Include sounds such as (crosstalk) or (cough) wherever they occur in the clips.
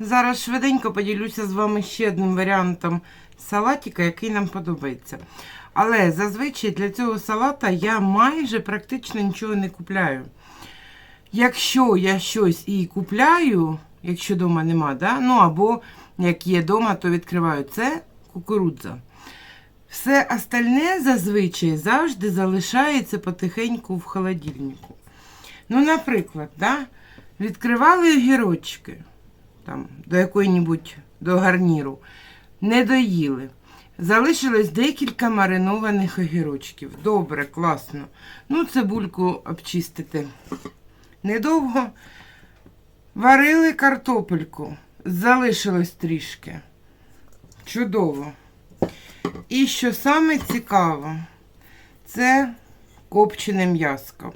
Зараз швиденько поділюся з вами ще одним варіантом салатика, який нам подобається. Але зазвичай для цього салата я майже практично нічого не купляю. Якщо я щось і купляю, якщо вдома нема, да? ну або як є вдома, то відкриваю це кукурудза. Все остальне зазвичай завжди залишається потихеньку в холодильнику. Ну, наприклад, да? відкривали огірочки там, до якої-небудь до гарніру, не доїли. Залишилось декілька маринованих огірочків. Добре, класно. Ну, цибульку обчистити. Недовго варили картопельку. Залишилось трішки. Чудово. І що саме цікаво, це копчене м'яско.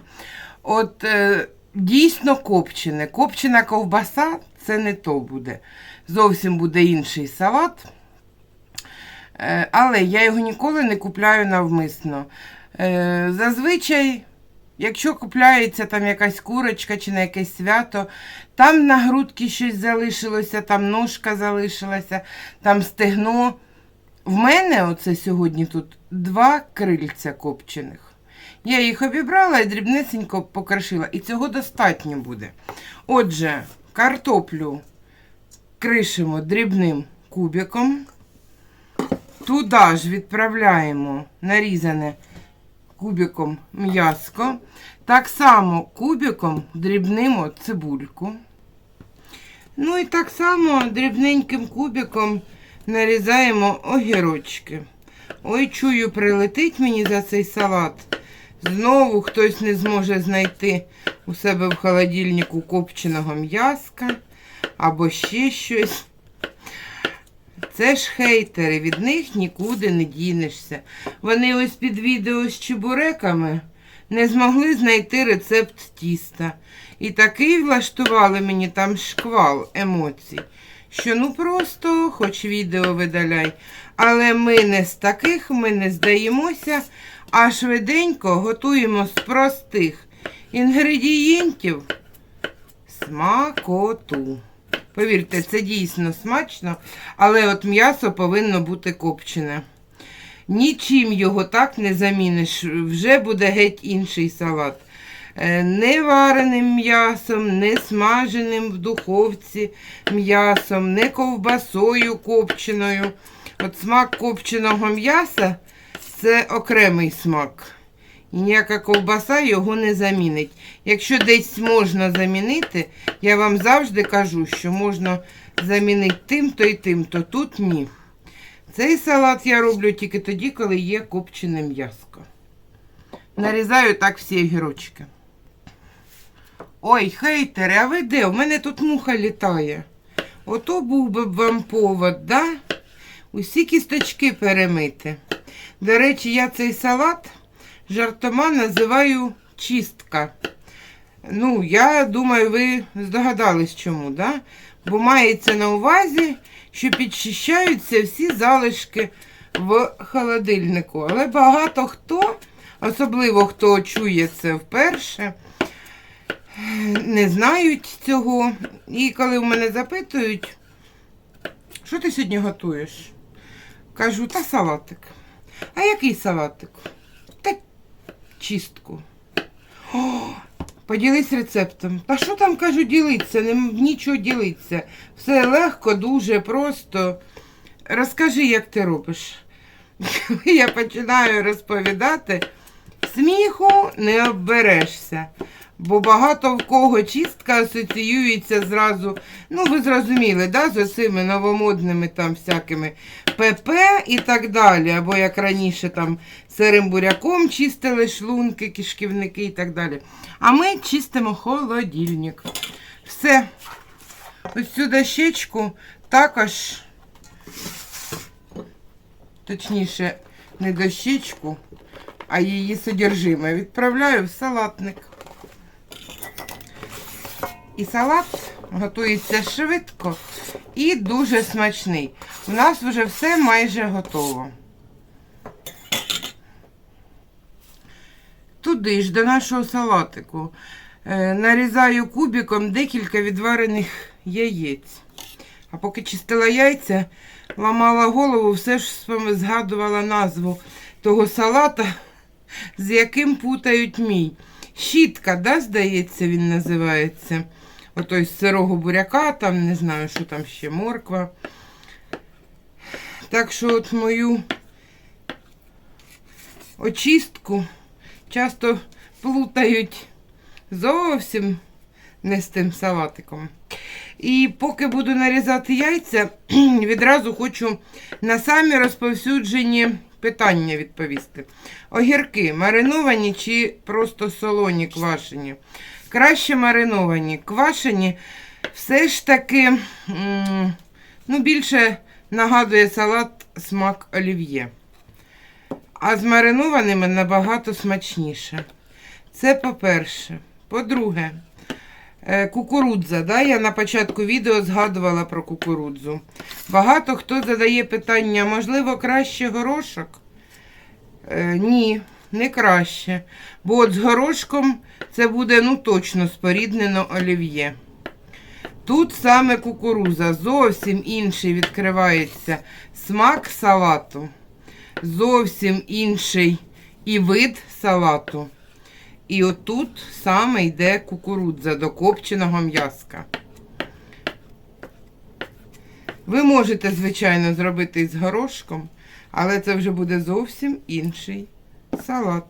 От е, дійсно копчене. Копчена ковбаса це не то буде. Зовсім буде інший салат. Е, але я його ніколи не купляю навмисно. Е, зазвичай, якщо купляється там якась курочка чи на якесь свято, там на грудки щось залишилося, там ножка залишилася, там стегно. В мене оце сьогодні тут два крильця копчених. Я їх обібрала і дрібнесенько покрошила. І цього достатньо буде. Отже, картоплю кришимо дрібним кубиком. Туди ж відправляємо нарізане кубиком м'яско. Так само кубиком дрібнимо цибульку. Ну і так само дрібненьким кубиком нарізаємо огірочки. Ой, чую, прилетить мені за цей салат. Знову хтось не зможе знайти у себе в холодильнику копченого м'яска або ще щось. Це ж хейтери, від них нікуди не дінешся. Вони ось під відео з чебуреками не змогли знайти рецепт тіста. І такий влаштували мені там шквал емоцій, що ну просто хоч відео видаляй. Але ми не з таких, ми не здаємося, а швиденько готуємо з простих інгредієнтів смакоту. Повірте, це дійсно смачно, але от м'ясо повинно бути копчене. Нічим його так не заміниш, вже буде геть інший салат. Е, Не вареним м'ясом, не смаженим в духовці м'ясом, не ковбасою копченою. От смак копченого м'яса це окремий смак. І ніяка ковбаса його не замінить. Якщо десь можна замінити, я вам завжди кажу, що можна замінити тим-то і тим-то. Тут ні. Цей салат я роблю тільки тоді, коли є копчене м'яско. Нарізаю так всі огірочки. Ой, хейтери, а ви де? У мене тут муха літає. Ото був би вам повод, да? Усі кісточки перемити. До речі, я цей салат жартома називаю чистка. Ну, я думаю, ви здогадались чому, да? Бо мається на увазі, що підчищаються всі залишки в холодильнику. Але багато хто, особливо хто чує це вперше, не знають цього. І коли в мене запитують, що ти сьогодні готуєш? Кажу, та салатик. А який салатик? Та чистку. О, поділись рецептом. Та що там кажу ділитися? Не, нічого ділитися. Все легко, дуже просто. Розкажи, як ти робиш. (laughs) Я починаю розповідати. Сміху не обберешся. Бо багато в кого чистка асоціюється зразу, ну ви зрозуміли, да, з оцими новомодними там всякими ПП і так далі. Або як раніше там сирим буряком чистили шлунки, кишківники і так далі. А ми чистимо холодильник. Все. Ось цю дощечку також, точніше, не дощечку, а її содержиме відправляю в салатник. І салат готується швидко і дуже смачний. У нас вже все майже готово. Туди ж до нашого салатику е, нарізаю кубиком декілька відварених яєць. А поки чистила яйця, ламала голову, все ж згадувала назву того салата, з яким путають мій. Щітка, да, здається, він називається. Отой з сирого буряка, там не знаю, що там ще морква. Так що от мою очистку часто плутають зовсім не з тим салатиком. І поки буду нарізати яйця, (clears throat) відразу хочу на самі розповсюджені питання відповісти. Огірки мариновані чи просто солоні квашені? Краще мариновані. Квашені все ж таки ну, більше нагадує салат смак олів'є. А з маринованими набагато смачніше. Це по-перше. По-друге, е, кукурудза. Да? Я на початку відео згадувала про кукурудзу. Багато хто задає питання, можливо, краще горошок? Е, ні, не краще. Бо от з горошком це буде ну точно споріднено олів'є. Тут саме кукуруза, зовсім інший відкривається смак салату, зовсім інший і вид салату. І отут саме йде кукурудза до копченого м'яска. Ви можете, звичайно, зробити із горошком, але це вже буде зовсім інший салат.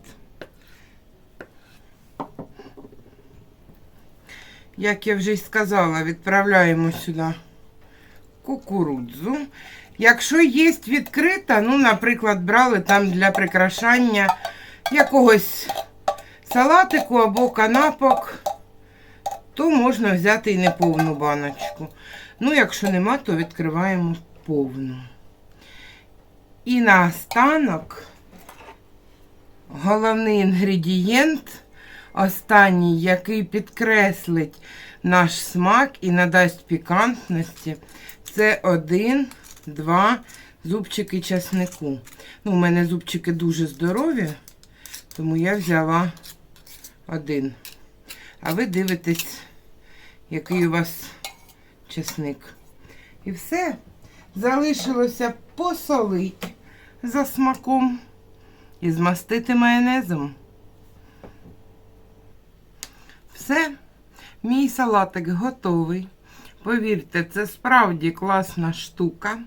Як я вже й сказала, відправляємо сюди кукурудзу. Якщо є відкрита, ну, наприклад, брали там для прикрашання якогось салатику або канапок, то можна взяти і неповну баночку. Ну, якщо нема, то відкриваємо повну. І наостанок головний інгредієнт, останній, який підкреслить наш смак і надасть пікантності, це один, два зубчики часнику. Ну, у мене зубчики дуже здорові, тому я взяла один. А ви дивитесь, який у вас чесник. І все. Залишилося посолити за смаком і змастити майонезом. Все, мій салатик готовий. Повірте, це справді класна штука.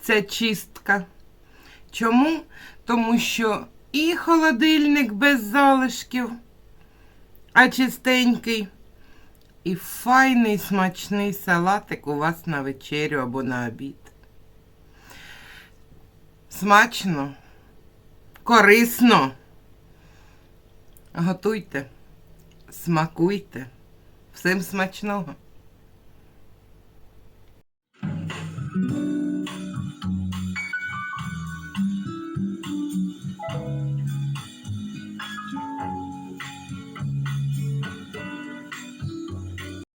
Це чистка. Чому? Тому що і холодильник без залишків, а чистенький. І файний смачний салатик у вас на вечерю або на обід. Смачно, корисно. Готуйте, смакуйте. Всім смачного!